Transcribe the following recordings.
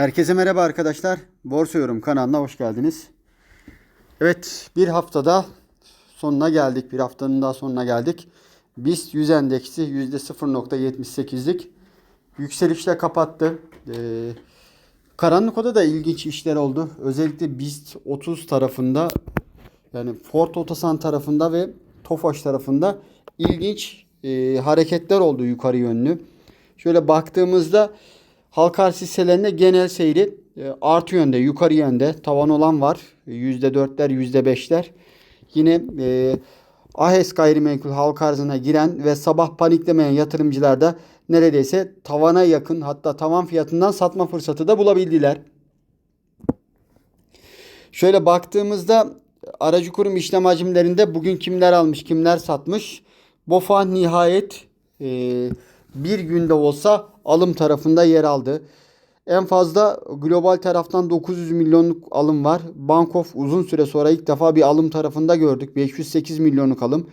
Herkese merhaba arkadaşlar. Borsa Yorum kanalına hoş geldiniz. Evet bir haftada sonuna geldik. Bir haftanın daha sonuna geldik. BIST 100 endeksi %0.78'lik yükselişle kapattı. Ee, karanlık odada ilginç işler oldu. Özellikle BIST 30 tarafında yani Ford Otosan tarafında ve Tofaş tarafında ilginç e, hareketler oldu yukarı yönlü. Şöyle baktığımızda halka hisselerinde genel seyri e, artı yönde, yukarı yönde tavan olan var. %4'ler, %5'ler. Yine e, AHES gayrimenkul halka arzına giren ve sabah paniklemeyen yatırımcılar da neredeyse tavana yakın hatta tavan fiyatından satma fırsatı da bulabildiler. Şöyle baktığımızda aracı kurum işlem hacimlerinde bugün kimler almış kimler satmış. BOFA nihayet e, bir günde olsa alım tarafında yer aldı. En fazla global taraftan 900 milyonluk alım var. Bankof uzun süre sonra ilk defa bir alım tarafında gördük. 508 milyonluk alım.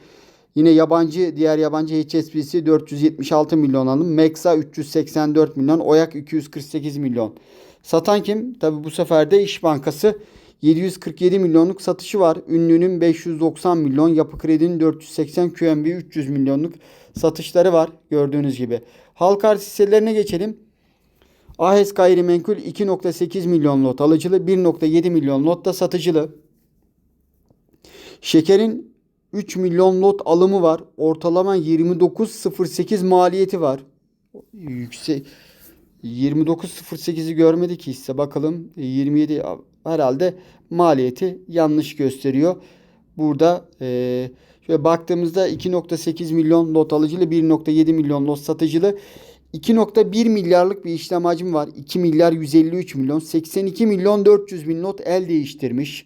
Yine yabancı diğer yabancı HSBC 476 milyon alım. Mexa 384 milyon. Oyak 248 milyon. Satan kim? Tabi bu sefer de İş Bankası 747 milyonluk satışı var. Ünlü'nün 590 milyon, Yapı Kredi'nin 480, QNB 300 milyonluk satışları var gördüğünüz gibi. Halka arz hisselerine geçelim. AHES gayrimenkul 2.8 milyon lot alıcılı, 1.7 milyon lot da satıcılı. Şekerin 3 milyon lot alımı var. Ortalama 29.08 maliyeti var. Yüksek 29.08'i görmedik hisse. Bakalım 27 herhalde maliyeti yanlış gösteriyor. Burada e, şöyle baktığımızda 2.8 milyon lot alıcılı 1.7 milyon lot satıcılı 2.1 milyarlık bir işlem hacmi var. 2 milyar 153 milyon 82 milyon 400 bin lot el değiştirmiş.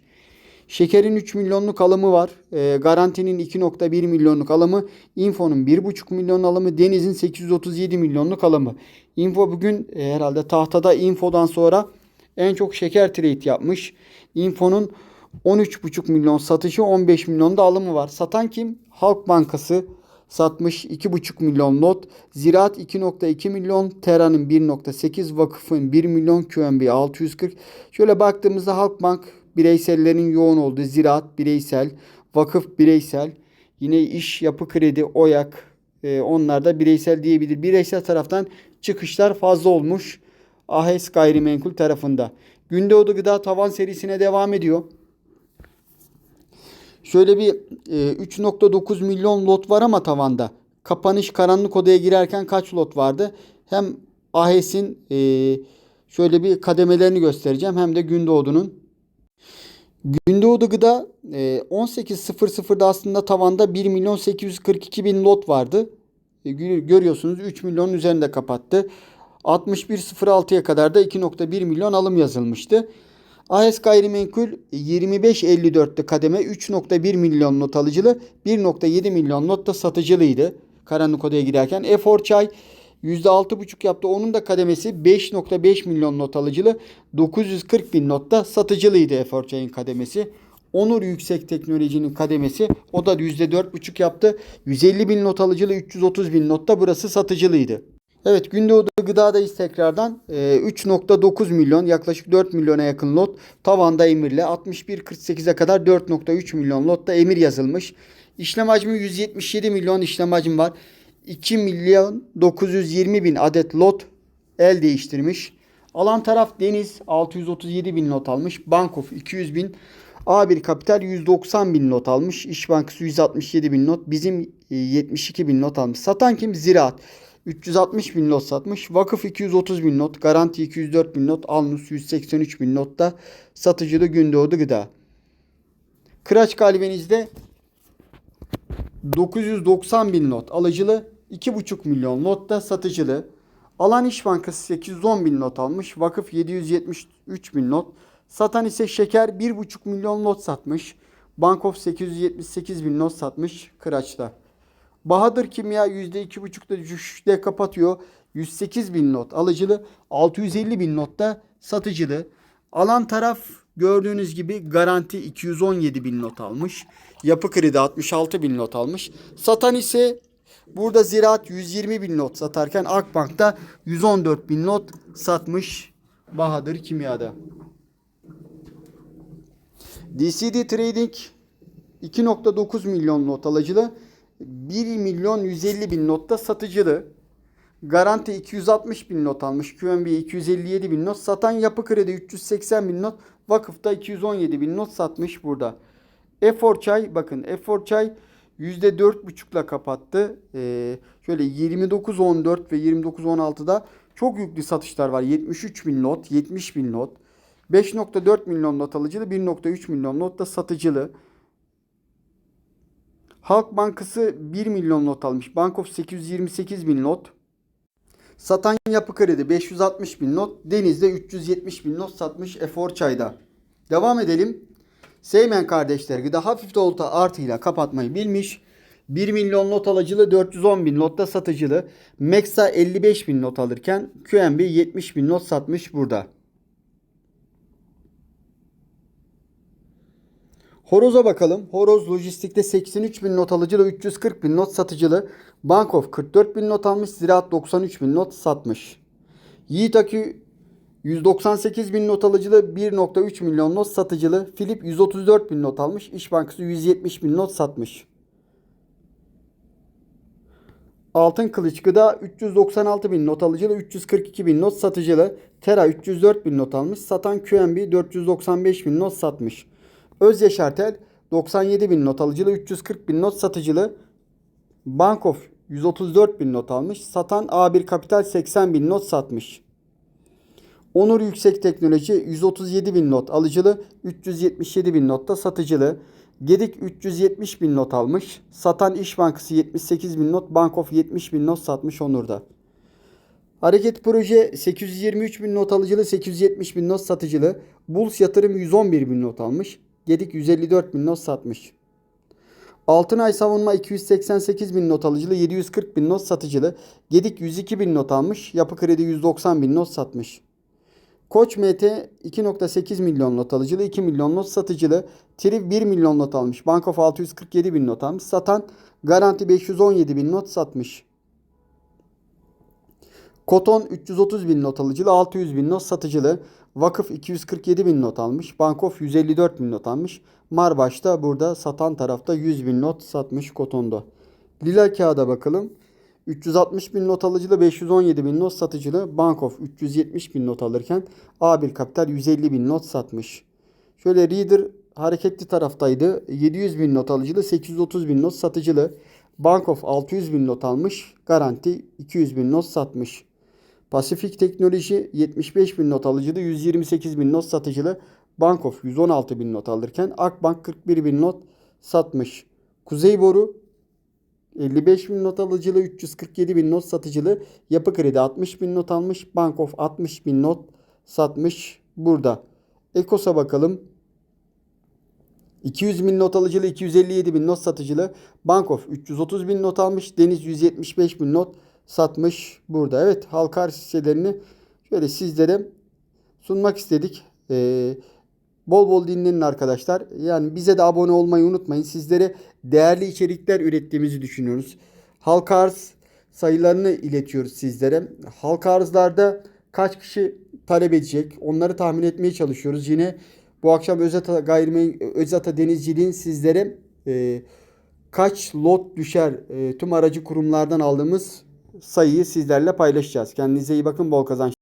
Şekerin 3 milyonluk alımı var. E, garantinin 2.1 milyonluk alımı. Info'nun 1.5 milyon alımı. Deniz'in 837 milyonluk alımı. Info bugün e, herhalde tahtada Info'dan sonra en çok şeker trade yapmış. Info'nun 13,5 milyon satışı 15 milyon da alımı var. Satan kim? Halk Bankası satmış 2,5 milyon lot. Ziraat 2,2 milyon. Tera'nın 1,8. Vakıfın 1 milyon. QNB 640. Şöyle baktığımızda Halkbank bireysellerin yoğun olduğu ziraat bireysel, vakıf bireysel, yine iş yapı kredi, oyak e, onlar da bireysel diyebilir. Bireysel taraftan çıkışlar fazla olmuş. AHES gayrimenkul tarafında. Gündoğdu gıda tavan serisine devam ediyor. Şöyle bir e, 3.9 milyon lot var ama tavanda. Kapanış karanlık odaya girerken kaç lot vardı? Hem AHES'in e, şöyle bir kademelerini göstereceğim hem de Gündoğdu'nun. Gündoğdu Gıda e, 18.00'da aslında tavanda 1 milyon 842 bin lot vardı. E, görüyorsunuz 3 milyonun üzerinde kapattı. 61.06'ya kadar da 2.1 milyon alım yazılmıştı. AES gayrimenkul 25.54'te kademe 3.1 milyon not alıcılı 1.7 milyon not da satıcılıydı. Karanlık odaya girerken. Efor çay %6.5 yaptı. Onun da kademesi 5.5 milyon not alıcılı 940 bin notta satıcılıydı Efor çayın kademesi. Onur Yüksek Teknoloji'nin kademesi o da %4.5 yaptı. 150 bin not alıcılı 330 bin notta burası satıcılıydı. Evet Gündoğdu Gıda'dayız tekrardan. Ee, 3.9 milyon yaklaşık 4 milyona yakın lot tavanda emirle 61.48'e kadar 4.3 milyon lotta emir yazılmış. İşlem hacmi 177 milyon işlem hacmi var. 2 milyon 920 bin adet lot el değiştirmiş. Alan taraf Deniz 637 bin lot almış. Bankof 200 bin. A1 Kapital 190 bin not almış. İş Bankası 167 bin not. Bizim 72 bin not almış. Satan kim? Ziraat. 360 bin not satmış. Vakıf 230 bin not. Garanti 204 bin not. Alnus 183 bin notta. Satıcılı Gündoğdu Gıda. Kıraç Kalbeniz'de 990 bin not alıcılı. 2,5 milyon notta satıcılı. Alan İş Bankası 810 bin not almış. Vakıf 773 bin not. Satan ise Şeker 1,5 milyon not satmış. Bankof 878 bin not satmış Kıraç'ta. Bahadır Kimya %2,5'da düşüşte kapatıyor. 108 bin not alıcılı. 650 bin not da satıcılı. Alan taraf gördüğünüz gibi garanti 217 bin not almış. Yapı kredi 66 bin not almış. Satan ise burada ziraat 120 bin not satarken Akbank'ta 114 bin not satmış. Bahadır Kimya'da. DCD Trading 2.9 milyon not alıcılı. 1 milyon 150 bin notta satıcılı. Garanti 260 bin not almış. QNB 257 bin not. Satan yapı kredi 380 bin not. Vakıfta 217 bin not satmış burada. Efor Çay bakın Efor Çay %4.5'la kapattı. Ee, şöyle 29.14 ve 29.16'da çok yüklü satışlar var. 73 bin not, 70 bin not. 5.4 milyon not alıcılı, 1.3 milyon not da satıcılı. Halk Bankası 1 milyon not almış. Bankof 828 bin not. Satan Yapı Kredi 560 bin not. Deniz'de 370 bin not satmış Efor Çay'da. Devam edelim. Seymen kardeşler gıda hafif de olta artıyla kapatmayı bilmiş. 1 milyon not alıcılı 410 bin notta satıcılı. Meksa 55 bin not alırken QNB 70 bin not satmış burada. Horoz'a bakalım. Horoz lojistikte 83 bin not alıcılı 340 bin not satıcılı. Bankof 44 bin not almış. Ziraat 93 bin not satmış. Yiğit Akü 198 bin not alıcılı 1.3 milyon not satıcılı. Filip 134 bin not almış. İş Bankası 170 bin not satmış. Altın Kılıç Gıda 396 bin not alıcılı 342 bin not satıcılı. Tera 304 bin not almış. Satan QNB 495 bin not satmış. Özyaşartel 97 bin not alıcılı 340 bin not satıcılı. Bankof 134 bin not almış. Satan A1 Kapital 80 bin not satmış. Onur Yüksek Teknoloji 137 bin not alıcılı, 377 bin notta satıcılı. Gedik 370 bin not almış. Satan İş Bankası 78 bin not, Bankof 70 bin not satmış Onur'da. Hareket Proje 823 bin not alıcılı, 870 bin not satıcılı. Buls Yatırım 111 bin not almış. Gedik 154 bin not satmış. Altınay Savunma 288 bin not alıcılı, 740 bin not satıcılı. Gedik 102 bin not almış. Yapı Kredi 190 bin not satmış. Koç MT 2.8 milyon not alıcılı, 2 milyon not satıcılı. Triv 1 milyon not almış. Bankof 647 bin not almış. Satan Garanti 517 bin not satmış. Koton 330 bin not alıcılı, 600 bin not satıcılı. Vakıf 247 bin not almış. Bankof 154 bin not almış. Marbaş da burada satan tarafta 100 bin not satmış Koton'da. Lila kağıda bakalım. 360 bin not alıcılı, 517 bin not satıcılı. Bankof 370 bin not alırken A1 Kapital 150 bin not satmış. Şöyle Reader hareketli taraftaydı. 700 bin not alıcılı, 830 bin not satıcılı. Bankof 600 bin not almış. Garanti 200 bin not satmış. Pasifik Teknoloji 75 bin not alıcılı, 128 bin not satıcılı. Bankof 116 bin not alırken Akbank 41 bin not satmış. Kuzey Boru 55 bin not alıcılı, 347 bin not satıcılı. Yapı Kredi 60 bin not almış. Bankof 60 bin not satmış burada. Ekos'a bakalım. 200 bin not alıcılı, 257 bin not satıcılı. Bankof 330 bin not almış. Deniz 175 bin not satmış burada. Evet halka arz hisselerini şöyle sizlere sunmak istedik. Ee, bol bol dinlenin arkadaşlar. Yani bize de abone olmayı unutmayın. Sizlere değerli içerikler ürettiğimizi düşünüyoruz. Halka arz sayılarını iletiyoruz sizlere. Halka arzlarda kaç kişi talep edecek onları tahmin etmeye çalışıyoruz. Yine bu akşam Özata Gayrimenkul Özata Denizciliğin sizlere e, kaç lot düşer e, tüm aracı kurumlardan aldığımız sayıyı sizlerle paylaşacağız. Kendinize iyi bakın bol kazanç.